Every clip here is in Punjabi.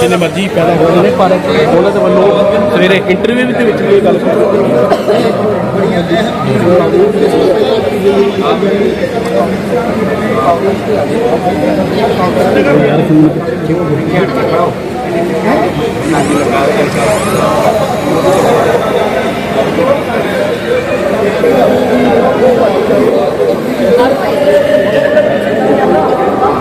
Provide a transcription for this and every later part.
ਜਿੰਨੇ ਮਰਜ਼ੀ ਪੈਦਾ ਹੋ ਰਹੇ ਨੇ ਪਰ ਉਹਨਾਂ ਦੇ ਵੱਲੋਂ ਸਵੇਰੇ ਇੰਟਰਵਿਊ ਦੇ ਵਿੱਚ ਵੀ ਇਹ ਗੱਲ ਇੱਕ ਮਿੰਟ ਜੀ ਇਹਨਾਂ ਦੇ ਇਤਿਹਾਸ ਦੀ ਜਾਣਕਾਰੀ ਪਾਣੀ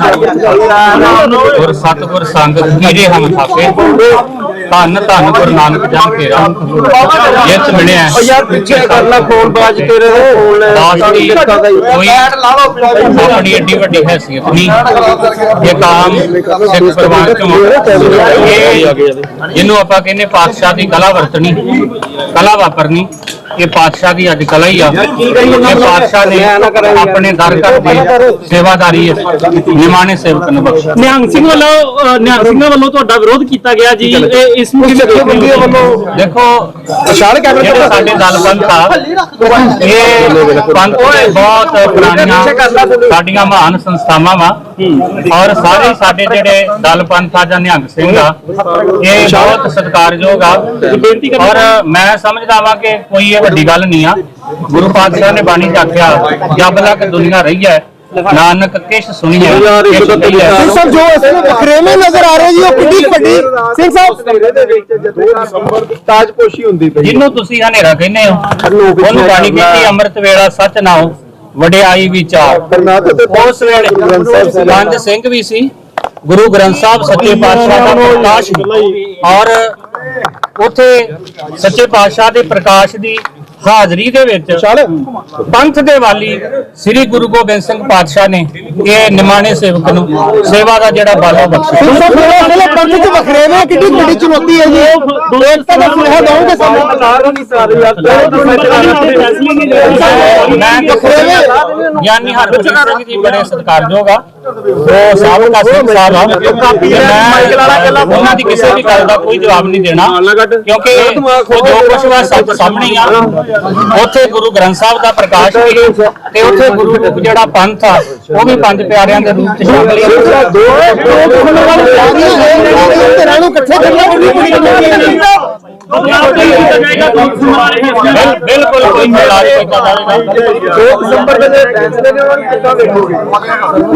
ਗੁਰ ਸਤਿਗੁਰ ਸੰਗ ਕੀਰੇ ਹਮ ਥਾਪੇ ਧੰਨ ਧੰਨ ਗੁਰੂ ਨਾਨਕ ਜਨ ਤੇਰਾ। ਜਿਤ ਮਿਲਿਆ ਯਾਰ ਪਿੱਛੇ ਕਰ ਲੈ ਫੋਨ ਬਾਜ ਤੇਰੇ ਦੇ ਫੋਨ ਦਾਸ ਦੀ ਕੋਈ ਆਪਣੀ ਏਡੀ ਵੱਡੀ ਹੈਸੀਅਤ ਨਹੀਂ। ਇਹ ਕਾਮ ਸਿੱਖ ਪਰਿਵਾਰ ਚੋਂ ਇਹ ਜਿਹਨੂੰ ਆਪਾਂ ਕਹਿੰਦੇ ਪਾਤਸ਼ਾਹ ਦੀ ਕਲਾ ਵਰਤਣੀ ਕਲਾ ਵਾਪਰਨੀ ਇਹ ਪਾਤਸ਼ਾਹ ਦੀ ਅੱਜ ਕਲਾ ਹੀ ਆ। ਇਹ ਪਾਤਸ਼ਾਹ ਨੇ ਆਪਣੇ ਦਰ ਘਰ ਦੀ ਸੇਵਾਦਾਰੀ ਇਸ ਨਿਮਾਣੇ ਸੇਵਕ ਨੂੰ ਬਖਸ਼ਿਆ ਨਿਹੰਗ ਸਿੰਘ ਵੱਲੋਂ ਨਿਹੰਗ ਸਿੰਘਾਂ ਵੱਲੋਂ ਤੁਹਾਡਾ ਵਿਰੋਧ ਕੀਤਾ ਗਿਆ ਜੀ। ਇਹ ਇਸ ਨੂੰ ਕਿਵੇਂ ਹੋ? ਦੇਖੋ ਵਿਸ਼ਾਲ ਜਿਹੜੇ ਸਾਡੇ ਦਲ ਪੰਥ ਆ ਇਹ ਪੰਥ ਬਹੁਤ ਪੁਰਾਣੀਆਂ ਸਾਡੀਆਂ ਮਹਾਨ ਸੰਸਥਾਵਾਂ ਵਾ। ਔਰ ਸਾਰੇ ਸਾਡੇ ਜਿਹੜੇ ਦਲ ਪੰਥ ਆ ਜਾਂ ਨਿਹੰਗ ਸਿੰਘ ਆ ਇਹ ਬਹੁਤ ਸਤਿਕਾਰਯੋਗ ਆ। ਔਰ ਮੈਂ ਸਮਝਦਾ ਵਾਂ ਕਿ ਕੋਈ ਇਹ ਵੱਡੀ ਗੱਲ ਨਹੀਂ ਆ। ਗੁਰੂ ਪਾਤਸ਼ਾਹ ਨੇ ਬਾਣੀ ਚ ਆਖਿਆ ਜਬ ਤੱਕ ਦੁਨੀਆ ਰਹੀ ਹੈ ਨਾਨਕ ਕਿਛ ਸੁਣੀਏ ਸਰ ਜੋ ਅਸੀਂ ਵਖਰੇਵੇਂ ਨਜ਼ਰ ਆ ਰਹੇ ਜੀ ਉਹ ਕਿੰਨੀ ਕੁ ਵੱਡੀ ਸਿੰਘ ਸਾਹਿਬ। ਦੇ ਵਿੱਚ ਜਦੋਂ ਦਸੰਬਰ ਤਾਜਪੋਸ਼ੀ ਹੁੰਦੀ ਪਈ ਜਿਹਨੂੰ ਤੁਸੀਂ ਹਨੇਰਾ ਕਹਿੰਦੇ ਹੋ ਉਹਨੂੰ ਬਾਣੀ ਕਹਿੰਦੀ ਅੰਮ੍ਰਿਤ ਵੇਲਾ ਸੱਚ ਨਾਉ। ਵਡਿਆਈ ਵਿਚਾਰ ਉਸ ਵੇਲੇ ਪੰਜ ਸਿੰਘ ਵੀ ਸੀ। ਗੁਰੂ ਗ੍ਰੰਥ ਸਾਹਿਬ ਸੱਚੇ ਪਾਤਸ਼ਾਹ ਦਾ ਪ੍ਰਕਾਸ਼। ਔਰ ਉਥੇ ਸੱਚੇ ਪਾਤਸ਼ਾਹ ਦੇ ਪ੍ਰਕਾਸ਼ ਦੀ ਹਾਜ਼ਰੀ ਦੇ ਵਿੱਚ ਪੰਥ ਦੇ ਵਾਲੀ ਸ੍ਰੀ ਗੁਰੂ ਗੋਬਿੰਦ ਸਿੰਘ ਪਾਤਸ਼ਾਹ ਨੇ ਇਹ ਨਿਮਾਣੇ ਸੇਵਕ ਨੂੰ ਸੇਵਾ ਦਾ ਜਿਹੜਾ ਬਾਲਾ ਬਖਸ਼ਿਆ। ਸਿੰਘ ਸਾਹਿਬ ਮੇਰੇ ਅਗਲੇ ਪੰਥ ਚ ਵਖਰੇਵੇਂ ਕਿੰਨੀ ਕੁ ਵੱਡੀ ਚੁਣੌਤੀ ਹੈ ਜੀ। ਏਕਤਾ ਦਾ ਸੁਨੇਹਾ ਦਵਾਂਗੇ ਸਾਨੂੰ ਮੈਂ ਗਿਆਨੀ ਹਰਭਜਨ ਸਿੰਘ ਜੀ ਬੜੇ ਸਤਿਕਾਰਯੋਗ ਆ। ਉਹ ਸਾਬਕਾ ਸਿੰਘ ਸਾਹਿਬ ਆ ਤੇ ਮੈਂ ਉਹਨਾਂ ਦੀ ਕਿਸੇ ਵੀ ਗੱਲ ਦਾ ਕੋਈ ਜਵਾਬ ਨਹੀਂ ਦੇਣਾ ਕਿਉਂਕਿ ਉਹ ਜੋ ਕੁਛ ਵਾ ਸਭ ਸਾਹਮਣੇ ਆ ਉੱਥੇ ਗੁਰੂ ਗ੍ਰੰਥ ਸਾਹਿਬ ਦਾ ਪ੍ਰਕਾਸ਼ ਵੀ ਤੇ ਉੱਥੇ ਗੁਰੂ ਜਿਹੜਾ ਪੰਥ ਆ ਉਹ ਵੀ ਪੰਜ ਪਿਆਰਿਆਂ ਦੇ ਰੂਪ ਚ ਸ਼ਾਮਲ ਹੈ ਦੋ ਦੋ ਦੁਸ਼ਮਣ ਵਾਲੇ ਧਿਰਾਂ ਨੂੰ ਇਕੱਠੇ ਕਰਨਾ ਬਿਲਕੁਲ ਕੋਈ ਇਲਾਜ ਕੀਤਾ ਜਾਵੇਗਾ 2 ਦਸੰਬਰ ਦੇ ਜਿਹੜੇ ਫੈਸਲੇ ਨੇ ਉਹਨਾਂ ਨੂੰ ਕਿੱਦਾਂ ਵੇਖੋਗੇ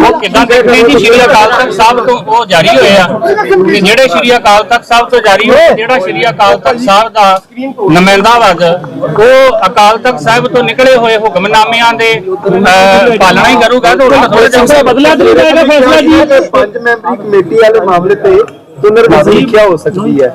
ਉਹ ਕਿੱਦਾਂ ਦੇਖਦੇ ਜੀ ਸ਼੍ਰੀ ਅਕਾਲ ਤਖਤ ਸਾਹਿਬ ਤੋਂ ਉਹ ਜਾਰੀ ਹੋਏ ਆ ਕਿ ਜਿਹੜੇ ਸ਼੍ਰੀ ਅਕਾਲ ਤਖਤ ਸਾਹਿਬ ਤੋਂ ਜਾਰੀ ਹੋਏ ਜਿਹੜਾ ਸ਼੍ਰੀ ਅਕਾਲ ਤਖਤ ਸਾਹਿਬ ਦਾ ਨੁਮਾਇੰਦਾ ਵਜ ਉਹ ਅਕਾਲ ਤਖਤ ਸਾਹਿਬ ਤੋਂ ਨਿਕਲੇ ਹੋਏ ਹੁਕਮਨਾਮਿਆਂ ਦੇ ਪਾਲਣਾ ਹੀ ਕਰੂਗਾ ਤੇ ਉਹਨਾਂ ਥੋੜੇ ਜਿਹਾ ਬਦਲਾ ਤੇ ਨਹੀਂ ਜਾਏਗਾ ਫੈਸਲਾ ਜੀ। ਪੰਜ ਮੈਂਬਰੀ ਕਮੇਟੀ ਵਾਲੇ ਮਾਮਲੇ ਤੇ ਪੁਨਰ ਸਮੀਖਿਆ ਹੋ ਸਕਦੀ ਹੈ।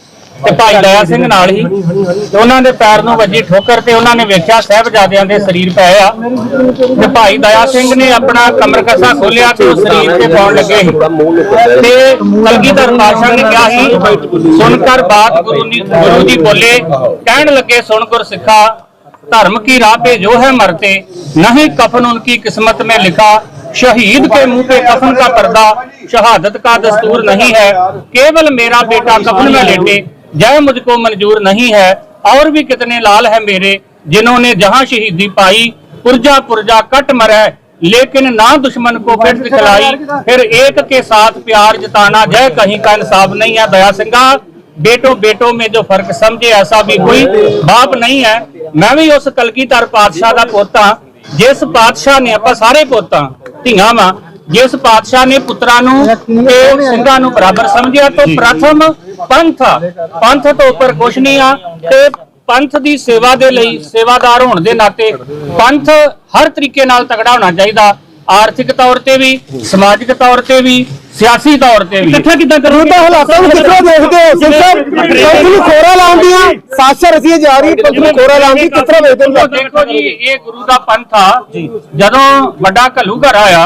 ਤੇ ਭਾਈ ਦਇਆ ਸਿੰਘ ਨਾਲ ਹੀ ਤੇ ਉਹਨਾਂ ਦੇ ਪੈਰ ਨੂੰ ਵੱਜੀ ਠੋਕਰ ਤੇ ਉਹਨਾਂ ਨੇ ਵੇਖਿਆ ਸਾਹਿਬਜ਼ਾਦਿਆਂ ਦੇ ਸਰੀਰ ਪਏ ਆ ਤੇ ਭਾਈ ਦਇਆ ਸਿੰਘ ਨੇ ਆਪਣਾ ਕਮਰ ਕਸਾ ਖੋਲਿਆ ਤੇ ਉਹ ਸਰੀਰ ਤੇ ਪਾਉਣ ਲੱਗੇ ਸੀ ਤੇ ਕਲਗੀਧਰ ਪਾਤਸ਼ਾਹ ਨੇ ਕਿਹਾ ਸੀ ਸੁਣ ਕਰ ਬਾਤ ਗੁਰੂ ਨੀ ਗੁਰੂ ਜੀ ਬੋਲੇ ਕਹਿਣ ਲੱਗੇ ਸੁਣ ਗੁਰ ਸਿੱਖਾ धर्म की राह पे जो है मरते नहीं कफन उनकी किस्मत में लिखा शहीद के मुंह पे कफन का पर्दा शहादत का दस्तूर नहीं है केवल मेरा बेटा कफन में लेटे जय मुझको मंजूर नहीं है और भी कितने लाल है मेरे जिन्होंने जहां शहीदी पाई पुरजा पुरजा कट मरे लेकिन ना दुश्मन को फिर दिखलाई फिर एक के साथ प्यार जताना जय कहीं का इंसाफ नहीं है दया सिंगा बेटों बेटों में जो फर्क समझे ऐसा भी कोई बाप नहीं है मैं भी ਉਸ ਕਲਗੀਧਰ ਪਾਤਸ਼ਾਹ ਦਾ ਪੋਤਾ ਜਿਸ ਪਾਤਸ਼ਾਹ ਨੇ ਆਪਾਂ ਸਾਰੇ ਪੋਤਾ ਧੀਆਂ ਵਾਂ ਜਿਸ ਪਾਤਸ਼ਾਹ ਨੇ ਪੁੱਤਰਾਂ ਨੂੰ ਤੇ ਸਿੰਘਾਂ ਨੂੰ ਬਰਾਬਰ ਸਮਝਿਆ ਤਾਂ ਪ੍ਰਥਮ ਪੰਥ ਆ। ਪੰਥ ਤੋਂ ਉੱਪਰ ਕੁਛ ਨਹੀਂ ਆ ਤੇ ਪੰਥ ਦੀ ਸੇਵਾ ਦੇ ਲਈ ਸੇਵਾਦਾਰ ਹੋਣ ਦੇ ਨਾਤੇ ਪੰਥ ਹਰ ਤਰੀਕੇ ਨਾਲ ਤਗੜਾ ਹੋਣਾ ਚਾਹੀਦਾ। ਆਰਥਿਕ ਤੌਰ ਤੇ ਵੀ ਸਮਾਜਿਕ ਤੌਰ ਤੇ ਵੀ ਸਿਆਸੀ ਤੌਰ ਤੇ ਵੀ। ਇਕੱਠਾ ਕਿੱਦਾਂ ਕਰੋਗੇ? ਤਾਂ ਹਾਲਾਤਾਂ ਨੂੰ ਕਿੱਥੋਂ ਦੇਖਦੇ ਹੋ? ਸਿੰਘ ਸਾਹਿਬ ਪੰਥ ਨੂੰ ਖੋਰਾ ਲਾਉਂਦੀਆਂ ਸਾਜ਼ਿਸ਼ ਰਚੀ ਜਾ ਰਹੀ ਪੰਥ ਨੂੰ ਖੋਰਾ ਲਾਉਂਦੀ ਤਰ੍ਹਾਂ ਵੇਖਦੇ ਹੋ? ਦੇਖੋ ਜੀ ਇਹ ਗੁਰੂ ਦਾ ਪੰਥ ਆ। ਜਦੋਂ ਵੱਡਾ ਘੱਲੂ ਘਰ ਆਇਆ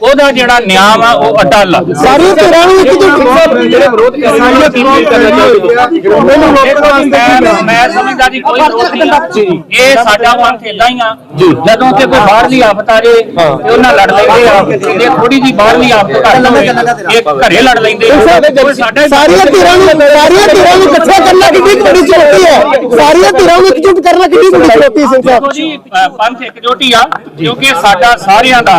ਉਹਦਾ ਜਿਹੜਾ ਨਿਆਂ ਆ ਉਹ ਅਟਲ ਆ। ਸਾਰੀਆਂ ਧਿਰਾਂ ਨੂੰ ਇੱਕ ਜਿਹੜੇ ਵਿਰੋਧ ਕਰ ਧਿਰਾਂ ਦੇਖੋ ਜੀ, ਮੈਂ ਸਮਝਦਾ ਜੀ ਕੋਈ ਦੋਸ਼ ਨਹੀਂ ਇਹ ਸਾਡਾ ਪੰਥ ਇਦਾਂ ਹੀ ਆ। ਜਦੋਂ ਕਿ ਕੋਈ ਬਾਹਰਲੀ ਆਫਤ ਆ ਜੇ ਤੇ ਉਹਨਾਂ ਲੜ ਲੈਂਦੇ ਆ। ਇਹ ਥੋੜੀ ਜੀ ਬਾਹਰਲੀ ਆਫਤ ਹੋਵੇ। ਇਹ ਘਰੇ ਲੜ ਲੈਂਦੇ ਆ। ਸਾਰੀਆਂ ਧਿਰਾਂ ਨੂੰ ਸਾਰੀਆਂ ਧਿਰਾਂ ਨੂੰ ਇਕੱਠਾ ਕਰਨਾ ਕਿੰਨੀ ਵੱਡੀ ਚੁਣੌਤੀ ਹੈ ਸਾਰੀਆਂ ਧਿਰਾਂ ਨੂੰ ਇਕਜੁੱਟ ਕਰਨਾ ਕਿੰਨੀ ਵੱਡੀ ਚੁਣੌਤੀ ਸਿੰਘ ਸਾਹਿਬ ਜੀ ਪੰਥ ਇਕਜੋਟੀ ਆ ਕਿਉਂਕਿ ਸਾਡਾ ਸਾਰਿਆਂ ਦਾ